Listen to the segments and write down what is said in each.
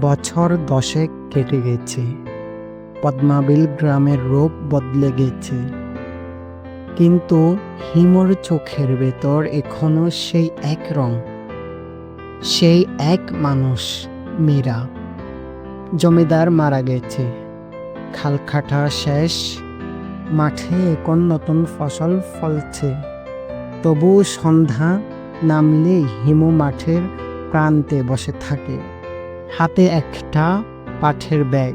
বছর দশেক কেটে গেছে। পদ্মাবিল গ্রামের রূপ বদলে গেছে। কিন্তু হিমর চোখের ভেতর এখনও সেই এক রং, সেই এক মানুষ মীরা। জমিদার মারা গেছে। খালখাটা শেষ। মাঠে এখন নতুন ফসল ফলছে। তবু সন্ধ্যা নামলেই হিমু মাঠের প্রান্তে বসে থাকে। হাতে একটা পাঠের ব্যাগ।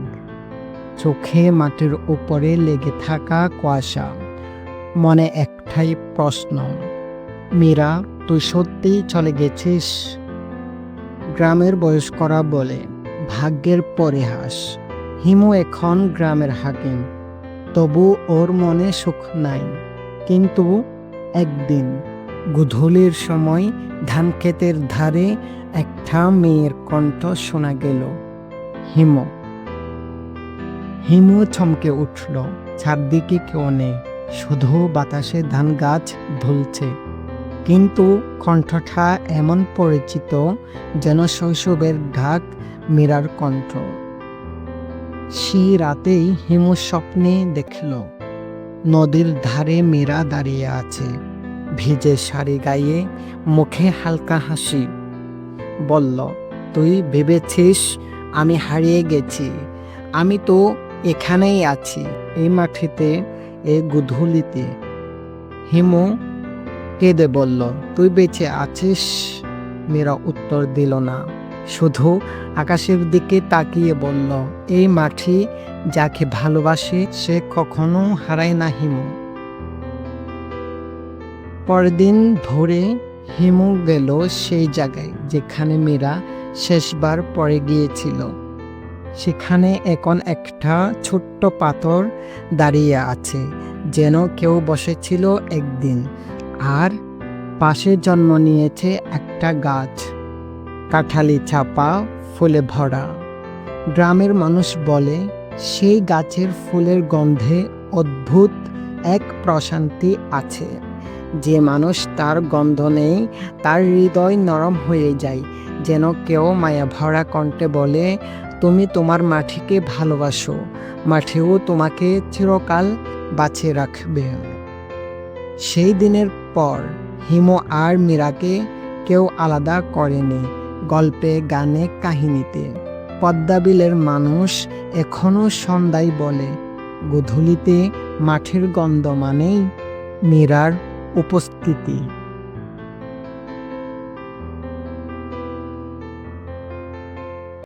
চোখে মাটির উপরে লেগে থাকা কুয়াশা। মনে একটাই প্রশ্ন, মীরা, তুই সত্যিই চলে গেছিস? গ্রামের বয়স্করা বলে, ভাগ্যের পরিহাস। হিমু এখন গ্রামের হাকিম। তবু ওর মনে সুখ নাই। কিন্তু একদিন গুধূলির সময় ধানক্ষেতের ধারে একটা মেয়ের কণ্ঠ শোনা গেল। হিম। হিমু চমকে উঠল। চারদিকে কেউ নেই। শুধু বাতাসে ধান গাছ ধুলছে। কিন্তু কণ্ঠটা এমন পরিচিত যেন শৈশবের ঢাক মীরার কণ্ঠ। সেই রাতেই হিমু স্বপ্নে দেখল। নদীর ধারে মীরা দাঁড়িয়ে আছে। ভিজে শাড়ি গায়ে মুখে হালকা হাসি। বলল, তুই ভেবেছিস আমি হারিয়ে গেছি? আমি তো এখানেই আছি, এই মাটিতে, এই গুধুলিতে। হিমু কেঁদে বলল, তুই বেঁচে আছিস? মেয়েরা উত্তর দিল না। শুধু আকাশের দিকে তাকিয়ে বলল, এই মাটি যাকে ভালোবাসে, সে কখনো হারায় না হিমু। পরদিন ধরে হিমু গেল সেই জায়গায় যেখানে মীরা শেষবার পড়ে গিয়েছিল। সেখানে এখন একটা ছোট্ট পাথর দাঁড়িয়ে আছে, যেন কেউ বসেছিল একদিন, আর পাশে জন্ম নিয়েছে একটা গাছ। কাঁঠালি চাপা, ফুলে ভরা। গ্রামের মানুষ বলে, সেই গাছের ফুলের গন্ধে অদ্ভুত এক প্রশান্তি আছে। যে মানুষ তার গন্ধ নেই, তার হৃদয় নরম হয়ে যায়, যেন কেউ মায়া ভরা কণ্ঠে বলে, তুমি তোমার মাটিকে ভালোবাসো মাঠেও তোমাকে চিরকাল বাঁচিয়ে রাখবে। সেই দিনের পর হিমো আর মীরাকে কেউ আলাদা করেনি গল্পে, গানে, কাহিনীতে। পদ্মাবিলের মানুষ এখনও সন্ধ্যায় বলে, গধূলিতে মাঠের গন্ধ মানেই মীরার উপস্থিতি।